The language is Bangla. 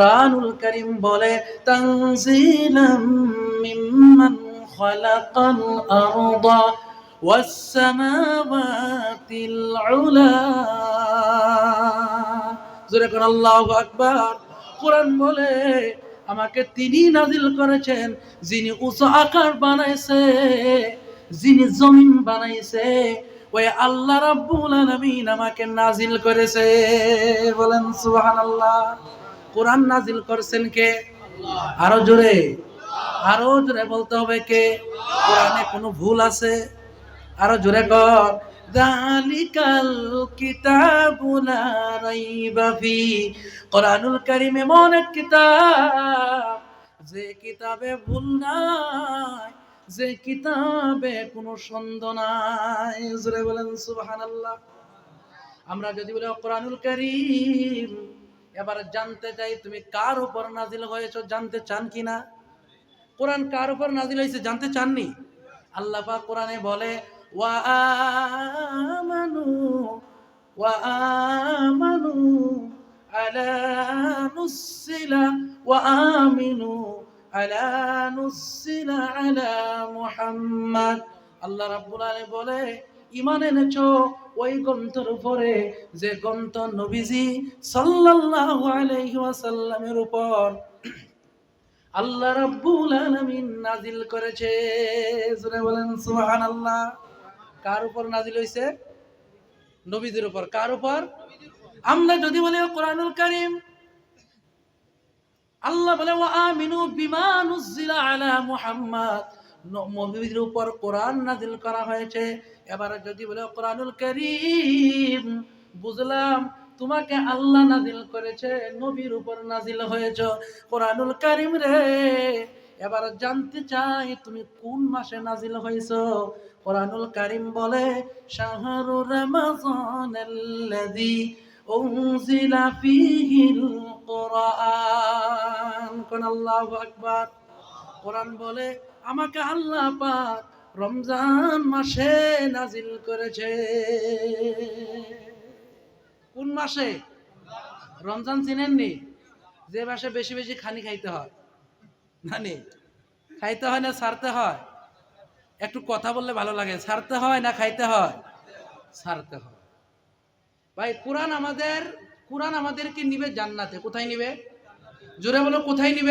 করিম বলে, তানজিলাম মিম্মান খালাকাল আরদা ওয়াস সামাওয়াতিল উলা। জোরে আল্লাহু আকবার। কোরআন বলে, আমাকে তিনি নাজিল করেছেন, যিনি উঁচু আকার বানাইছে, যিনি জমিন বানাইছে। ওই আল্লাহ রাব্বুল আলামিন আমাকে নাজিল করেছে। বলেন সুবহানাল্লাহ। কোরআন নাজিল করছেন কে? আরও জোরে। আরও জোরে বলতে হবে কে? কোরআনে কোনো ভুল আছে? আরও জোরে কর। দালিকাল কিতাবু লা রাইবা ফি। কোরআনুল কারীম এমন এক কিতাব। যে কিতাবে ভুল নাই, যে কিতাবে কোনো সন্দেহ নাই। জোরে বলেন সুবহানাল্লাহ। আমরা যদি বলি কোরআনুল কারীম এবার জানতে চাই, তুমি কার উপর নাজিল হয়েছো, জানতে চান কি না কোরআন কার উপর নাজিল হয়েছে, জানতে চাননি? আল্লাহ পাক কোরআনে বলে, ওয়া আমানু ওয়া আমানু আলা নুসিলা ওয়া আমিনু আলা নুসিলা আলা মুহাম্মদ। আল্লাহ রাব্বুল আলামিন বলে ইমান এনেছো? ওই গ্রন্থের উপরে যে গ্রন্থ নবীজি সাল্লাল্লাহু আলাইহি ওয়াসাল্লামের উপর আল্লাহ রাব্বুল আলামিন নাজিল করেছে। জোরে বলেন, সুবহানাল্লাহ। কার উপর নাজিল হইছে? নবীদের উপর। কার উপর? আমরা যদি বলি কোরআনুল কারীম, আল্লাহ বলে, ওয়া আমিনু বিমা নুজিলা আলা মুহাম্মদ। নবীর উপর কোরআন নাজিল করা হয়েছে। এবার যদি বলে, কোরআনুল করিম, বুঝলাম, তোমাকে আল্লাহ নাজিল করেছে, নবীর উপর নাজিল হয়েছে। কোরআনুল করিম রে, এবার জানতে চাই তুমি কোন মাসে নাজিল হয়েছ? কোরআনুল করিম বলে, শাহরু রমাজান আল্লাযী উনজিলা ফীহিল কোরআন। কোন আল্লাহু আকবার। কোরআন বলে আমাকে আল্লাহ পাক রমজান মাসে নাজিল করেছে। কোন মাসে? রমজান চিনেননি? যে মাসে বেশি বেশি খানি খাইতে হয়। মানে খাইতে হয় না ছাড়তে হয়? একটু কথা বললে ভালো লাগে। ছাড়তে হয় না খাইতে হয়? ছাড়তে হয়। ভাই, কোরআন আমাদের, কোরআন আমাদেরকে নিবে জান্নাতে। কোথায় নিবে? জোরে বলো, কোথায় নিবে?